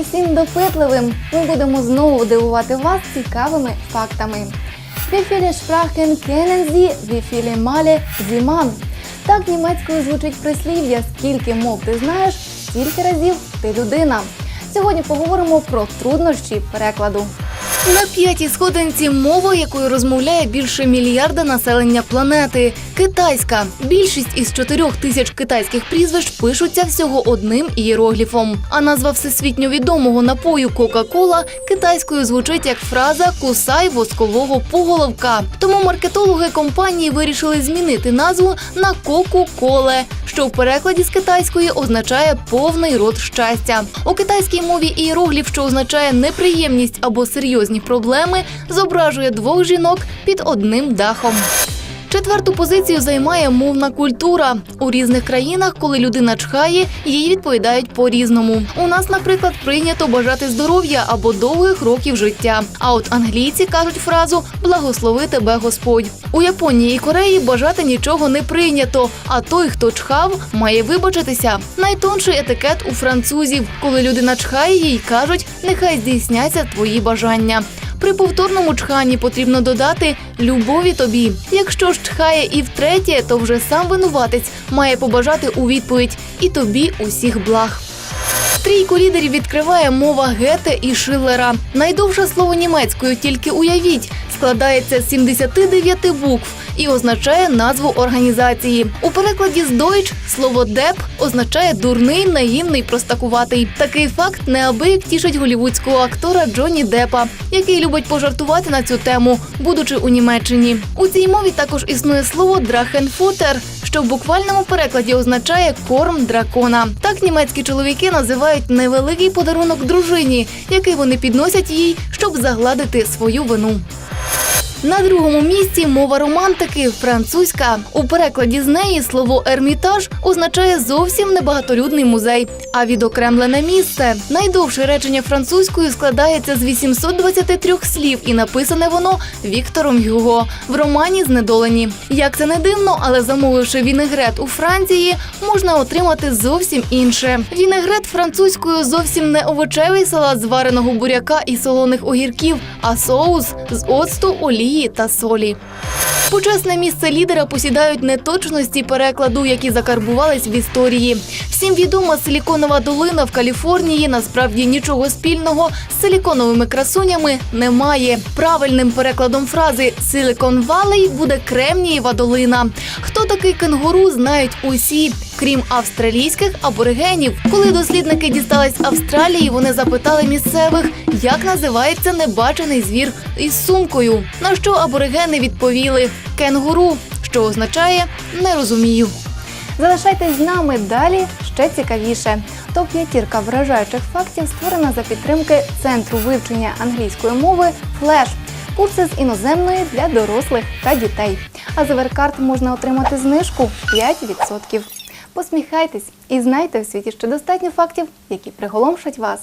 усім допитливим. Ми будемо знову дивувати вас цікавими фактами. Wie viele Sprachen kennen Sie? Wie? Так німецькою звучить прислів'я Скільки мов ти знаєш, стільки разів ти людина. Сьогодні поговоримо про труднощі перекладу. На п'ятій сходинці мова, якою розмовляє більше мільярда населення планети китайська. Більшість із чотирьох тисяч китайських прізвищ пишуться всього одним ієрогліфом. А назва всесвітньо відомого напою Кока-Кола китайською звучить як фраза Кусай воскового поголовка. Тому маркетологи компанії вирішили змінити назву на Коку-Коле, що в перекладі з китайської означає повний рот щастя. У китайській мові іерогліф, що означає неприємність або серйозні проблеми, зображує двох жінок під одним дахом. Четверту позицію займає мовна культура. У різних країнах, коли людина чхає, їй відповідають по-різному. У нас, наприклад, прийнято бажати здоров'я або довгих років життя. А от англійці кажуть фразу Благослови тебе Господь. У Японії і Кореї бажати нічого не прийнято. А той, хто чхав, має вибачитися. Найтонший етикет у французів. Коли людина чхає, їй кажуть, нехай здійсняться твої бажання. При повторному чханні потрібно додати любові тобі. Якщо ж чхає і втретє, то вже сам винуватець має побажати у відповідь і тобі усіх благ. Трійку лідерів відкриває мова Гете і Шиллера. Найдовше слово німецькою, тільки уявіть, складається з 79 букв і означає назву організації. У перекладі з Deutsch слово деп означає дурний, наївний, простакуватий. Такий факт неабияк тішить голівудського актора Джонні Депа, який любить пожартувати на цю тему, будучи у Німеччині. У цій мові також існує слово драхенфутер, що в буквальному перекладі означає корм дракона. Так німецькі чоловіки називають невеликий подарунок дружині, який вони підносять їй, щоб загладити свою вину. На другому місці мова романтики французька. У перекладі з неї слово ермітаж означає зовсім небагатолюдний музей, а відокремлене місце. Найдовше речення французькою складається з 823 слів, і написане воно Віктором Гюго в романі Знедолені. Як це не дивно, але замовивши вінегрет у Франції, можна отримати зовсім інше. Вінегрет французькою зовсім не овочевий салат з вареного буряка і солоних огірків, а соус з оцту, олії та солі. Почесне місце лідера посідають неточності перекладу, які закарбувались в історії. Всім відома силіконова долина в Каліфорнії насправді нічого спільного з силіконовими красунями немає. Правильним перекладом фрази Силикон Валей буде Кремнієва долина. Хто такий кенгуру, знають усі. Крім австралійських аборигенів, коли дослідники дістались Австралії, вони запитали місцевих, як називається небачений звір із сумкою. На що аборигени відповіли кенгуру, що означає не розумію. Залишайтесь з нами далі ще цікавіше. Топ п'ятірка вражаючих фактів створена за підтримки Центру вивчення англійської мови Флеш. Курси з іноземної для дорослих та дітей. А за веркарт можна отримати знижку 5%. Посміхайтесь і знайте в світі ще достатньо фактів, які приголомшать вас.